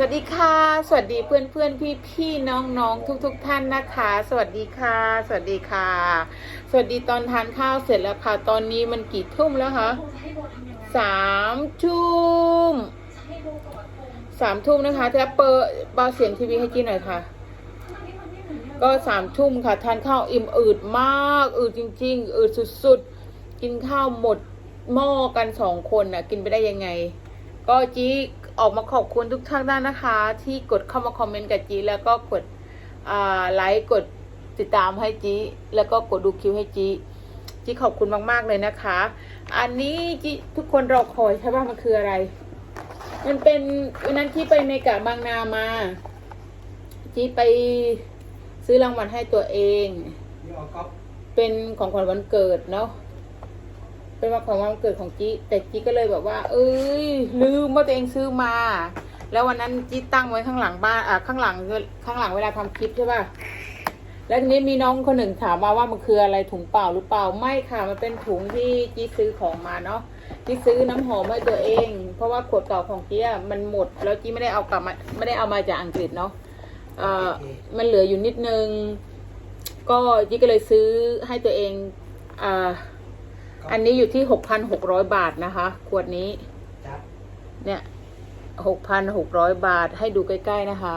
สวัสดีค่ะ สวัสดีเพื่อนเพื่อนพี่พี่น้องน้องทุกทุกท่านนะคะ สวัสดีค่ะ สวัสดีค่ะ สวัสดีตอนทานข้าวเสร็จแล้วค่ะ ตอนนี้มันกี่ทุ่มแล้วคะสามทุ่มสามทุ่มนะคะจะเปิดเบาเสียงทีวีให้กินหน่อยค่ะ ก็สามทุ่มค่ะ ทานข้าวอิ่มอืดมาก อืดจริง ๆ อืดสุดๆ กินข้าวหมดหม้อกันสองคนน่ะ กินไปได้ยังไง ก็จี ออกมาขอบคุณทุกท่านด้านนะคะ ที่กดเข้ามาคอมเมนต์กับจีแล้วก็กดอ่าไลค์กดติดตามให้จีแล้วก็กดดูคิวให้จีจีขอบคุณมาก ๆ เลยนะคะ อันนี้จีทุกคนรอคอยใช่ป่ะมันคืออะไร มันเป็นวันนั้นที่ไปเมกะบางนามาจีไปซื้อรางวัลให้ตัวเองนี่ออกก๊อฟเป็นของขวัญวันเกิดเนาะ เป็นวันของวันเกิดของจีแต่จีก็เลยแบบว่า เอ้ยลืมว่าตัวเองซื้อมา แล้ววันนั้นจีตั้งไว้ข้างหลังบ้านอ่าข้างหลังข้างหลังเวลาทำคลิปใช่ป่ะแล้วทีนี้มีน้องคนหนึ่งถามมาว่ามันคืออะไรถุงเปล่าหรือเปล่าไม่ค่ะมันเป็นถุงที่จีซื้อของมาเนาะจีซื้อน้ำหอมให้ตัวเอง เพราะว่าขวดเก่าของจีมันหมด แล้วจีไม่ได้เอากลับมาไม่ได้เอามาจากอังกฤษเนาะเอ่อมันเหลืออยู่นิดนึง ก็จีก็เลยซื้อให้ตัวเองอ่า อันนี้อยู่ที่หกพันหกร้อยบาทนะคะ ขวดนี้จับเนี่ยหกพันหกร้อยบาทให้ดูใกล้ๆนะคะ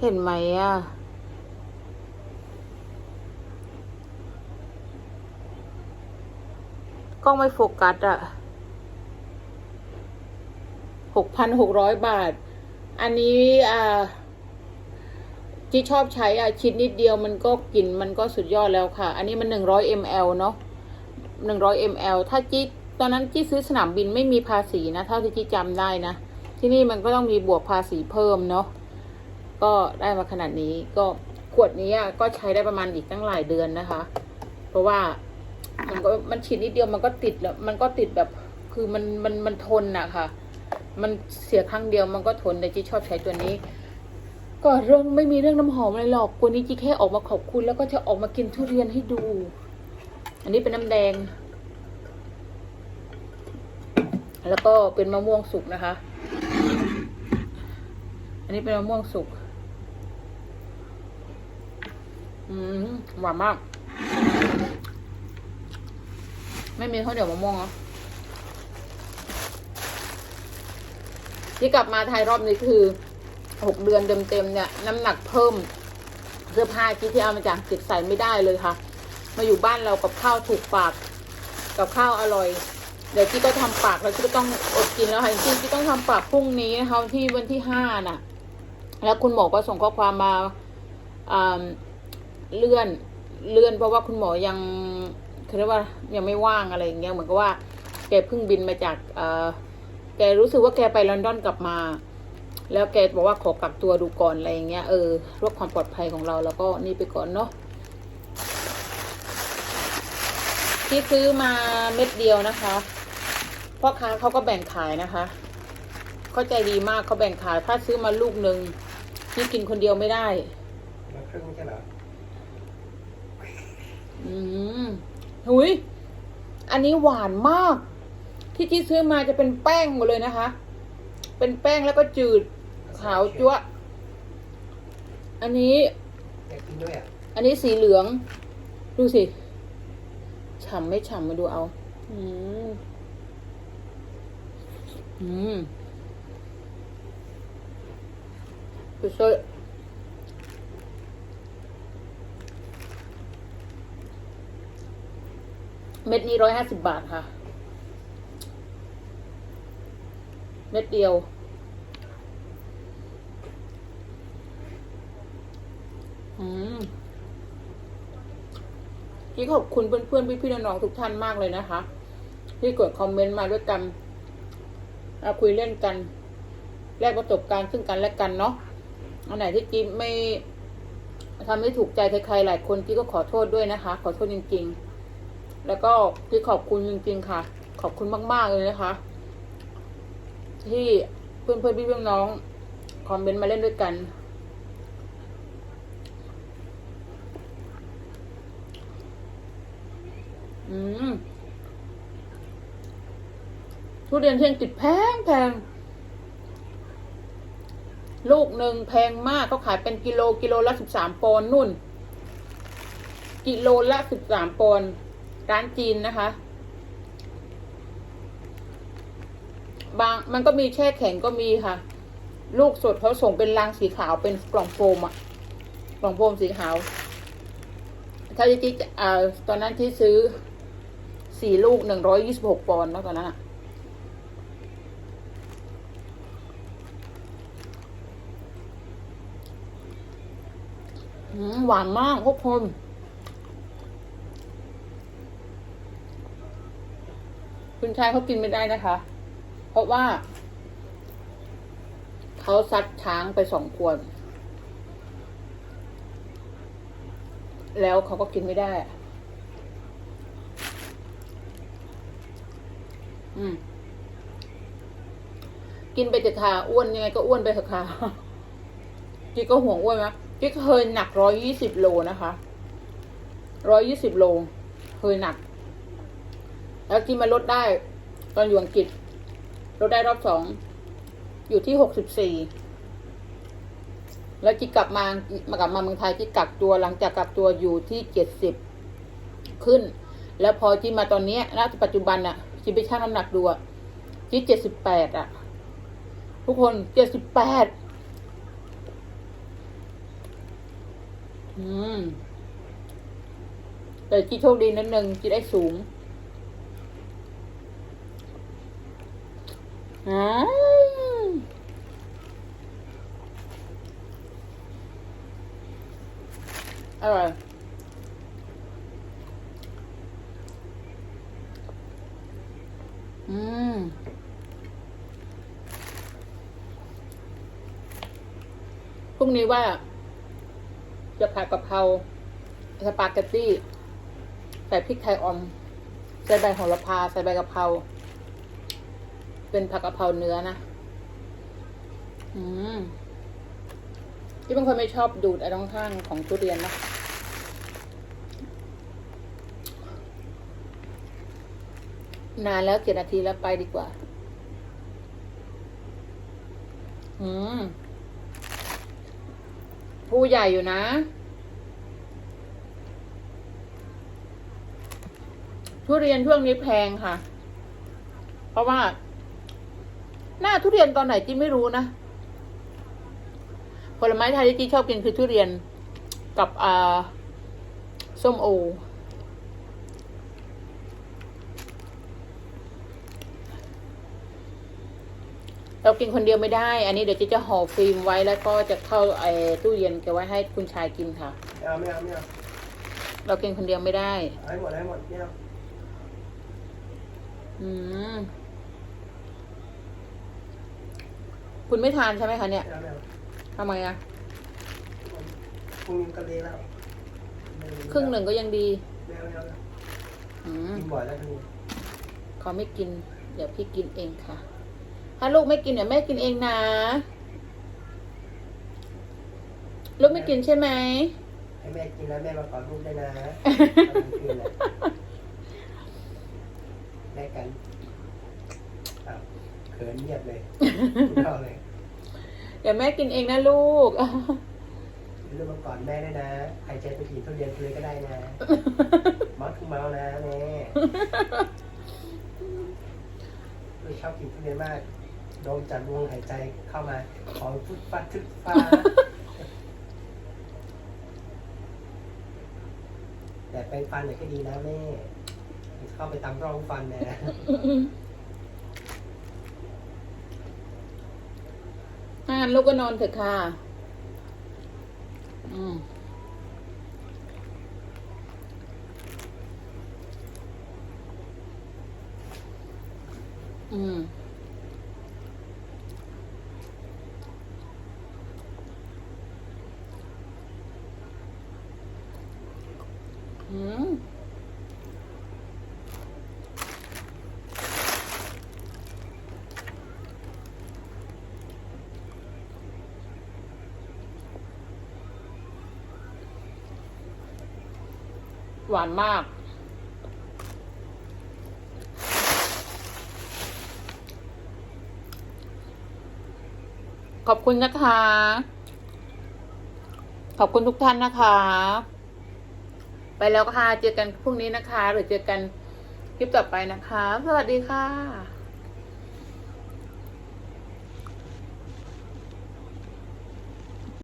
เห็นไหมอะ กล้องไม่โฟกัสอะหกพันหกร้อยบาท อันนี้อ่า ที่ชอบใช้อะชิ้นนิดเดียวมันก็กลิ่นมันก็สุดยอดแล้วค่ะ อันนี้มันหนึ่งร้อยมลเนาะหนึ่งร้อยมลถ้าจี้ตอนนั้นจี้ซื้อสนามบินไม่มีภาษีนะ เท่าที่จี้จำได้นะ ที่นี่มันก็ต้องมีบวกภาษีเพิ่มเนาะก็ได้มาขนาดนี้ก็ขวดนี้อะก็ใช้ได้ประมาณอีกตั้งหลายเดือนนะคะ เพราะว่ามันก็มันฉีดนิดเดียวมันก็ติดแล้วมันก็ติดแบบคือมันมันมันทนอะค่ะ มันเสียครั้งเดียวมันก็ทนแต่จี้ชอบใช้ตัวนี้ ก็เรื่องไม่มีเรื่องน้ำหอมอะไรหรอกวันนี้จีแค่ออกมาขอบคุณ แล้วก็จะออกมากินทุเรียนให้ดู อันนี้เป็นน้ำแดง แล้วก็เป็นมะม่วงสุกนะคะ อันนี้เป็นมะม่วงสุกอืมหวานมาก ไม่มีข้าวเหนียวมะม่วงเหรอที่กลับมาไทยรอบนี้คือ หกเดือนเต็มๆเนี่ย น้ำหนักเพิ่มเสื้อผ้าที่ที่เอามาจากอังกฤษใส่ไม่ได้เลยค่ะ มาอยู่บ้านเรากับข้าวถูกปากกับข้าวอร่อย เดี๋ยวที่ก็ทำปากแล้วที่ก็ต้องอดกินแล้วค่ะจริงๆที่ต้องทำปากพรุ่งนี้นะคะที่วันที่ห้าน่ะ แล้วคุณหมอก็ส่งข้อความมาเลื่อนเลื่อนเพราะว่าคุณหมอยังคือเรียกว่ายังไม่ว่างอะไรอย่างเงี้ยเหมือนกับว่าแกเพิ่งบินมาจากเออแกรู้สึกว่าแกไปลอนดอนกลับมา แล้วแกบอกว่าขอกักตัวดูก่อนอะไรอย่างเงี้ยเออเพื่อความปลอดภัยของเราแล้วก็นี่ไปก่อนเนาะที่ซื้อมาเม็ดเดียวนะคะพ่อค้าเขาก็แบ่งขายนะคะ เข้าใจดีมากเขาแบ่งขาย ถ้าซื้อมาลูกหนึ่งนี่กินคนเดียวไม่ได้มาครึ่งไม่ใช่เหรออืมหุยอันนี้หวานมาก ที่ที่ซื้อมาจะเป็นแป้งหมดเลยนะคะ เป็นแป้งแล้วก็จืด ขาวจั๊วะอันนี้ อยากกินด้วยอะอันนี้สีเหลือง ดูสิ ฉ่ำไม่ฉ่ำมาดูเอา อืม อืมสุดๆเม็ดนี้ร้อยห้าสิบบาทค่ะ เม็ดเดียว ที่ขอบคุณเพื่อนๆพี่ๆน้องๆทุกท่านมากเลยนะคะ ที่กดคอมเมนต์มาด้วยกันเอาคุยเล่นกัน แลกประสบการณ์ซึ่งกันและกันเนาะอันไหนที่จิ๊บไม่ทำให้ถูกใจใครๆหลายคนจิ๊บก็ขอโทษด้วยนะคะ ขอโทษจริง ๆ แล้วก็ที่ขอบคุณจริง ๆ ค่ะ ขอบคุณมาก ๆเลยนะคะ ที่เพื่อนๆพี่ๆน้องๆคอมเมนต์มาเล่นด้วยกัน อืม ทุเรียนเที่ยงติดแพงแพงลูกหนึ่งแพงมากเขาขายเป็นกิโลกิโลละสิบสามปอนด์นุ่น กิโลละสิบสามปอนร้านจีนนะคะ บางมันก็มีแช่แข็งก็มีค่ะ ลูกสดเขาส่งเป็นลังสีขาวเป็นกล่องโฟมอะกล่องโฟมสีขาว ถ้าที่อ่าตอนนั้นที่ซื้อสี่ลูกหนึ่งร้อยยี่สิบหกปอนด์แล้วตอนนั้นอะ หวานมากทุกคนคุณชายเขากินไม่ได้นะคะ เพราะว่า เขาซัดช้างไปสองขวดแล้วเขาก็กินไม่ได้ อืม กินไปเถอะค่ะอ้วนยังไงก็อ้วนไปเถอะค่ะจิ๊กก็ห่วงอ้วนไห มจิ๊กเคยหนักร้อยยี่สิบโลนะคะร้อยยี่สิบโลเคยหนัก แล้วที่มาลดได้ ตอนอยู่อังกฤษลดได้รอบสอง อยู่ที่หกสิบสี่แล้วจิกกลับมามากลับมาเมืองไทยที่กักตัวหลังจากกักตัวอยู่ที่เจ็ดสิบขึ้น แล้วพอที่มาตอนนี้ณปัจจุบันอะจิไปชั่งน้ำหนักดูอะที่เจ็ดสิบแปดอะทุกคนเจ็ดสิบแปด อืม แต่ที่โชคดีนิดนึงที่ได้สูงอืมอร่อยอืมพรุ่งนี้ว่า จะผัดกะเพราสปาเกตตี้ ใส่พริกไทยอ่อนใส่ใบโหระพา ใส่ใบกะเพรา เป็นผักกะเพราเนื้อนะ อืมที่เป็นคนไม่ชอบดูดไอ้ตรงข้างของทุเรียนนะนานแล้วเจ็ดนาทีแล้วไปดีกว่า อืม ผู้ใหญ่อยู่นะ ทุเรียนช่วงนี้แพงค่ะ เพราะว่า หน้าทุเรียนตอนไหนจีไม่รู้นะ ผลไม้ไทยที่จีชอบกินคือทุเรียนกับอ่าส้มโอ เรากินคนเดียวไม่ได้ อันนี้เดี๋ยวจีจะห่อฟิล์มไว้แล้วก็จะเข้าไอ้ตู้เย็นเก็บไว้ให้คุณชายกินค่ะ ไม่เอาไม่เอาไม่เอาเรากินคนเดียวไม่ได้เอาให้หมดเอาให้หมดไม่เอาอืม คุณไม่ทานใช่ไหมคะเนี่ยไม่เอาไม่เอาทำไมอะพรุ่งนี้ก็เละแล้วไม่เอาครึ่งหนึ่งก็ยังดี ไม่เอาไม่เอาไม่เอาอืมกินบ่อยแล้วทีนี้เขาไม่กิน เดี๋ยวพี่กินเองค่ะ ถ้าลูกไม่กินเดี๋ยวแม่กินเองนะ ลูกไม่กินใช่ไหมให้แม่กินแล้วแม่มากอดลูกได้นะตอนกลางคืนน่ะแลกกันอ้าวเขินเงียบเลยพูดเอาเลยเดี๋ยวแม่กินเองนะลูกลูกมากอดแม่ได้นะใครใจไปกินทุเรียนเลยก็ได้นะมัดทุกเมานะแม่ลูกชอบกินทุเรียนมาก โดมจัดวงหายใจเข้ามา ขอฟุดฟัดทึกฟ้าแต่แปฟันเนี่ยก็ดีนะแม่เข้าไปตามร่องฟันนะถ้างั้นลูกก็นอนเถอะค่ะ อืมอืม อืม หวานมาก ขอบคุณนะคะ ขอบคุณทุกท่านนะคะ ไปแล้วค่ะ เจอกันพรุ่งนี้นะคะ หรือเจอกันคลิปต่อไปนะคะ สวัสดีค่ะ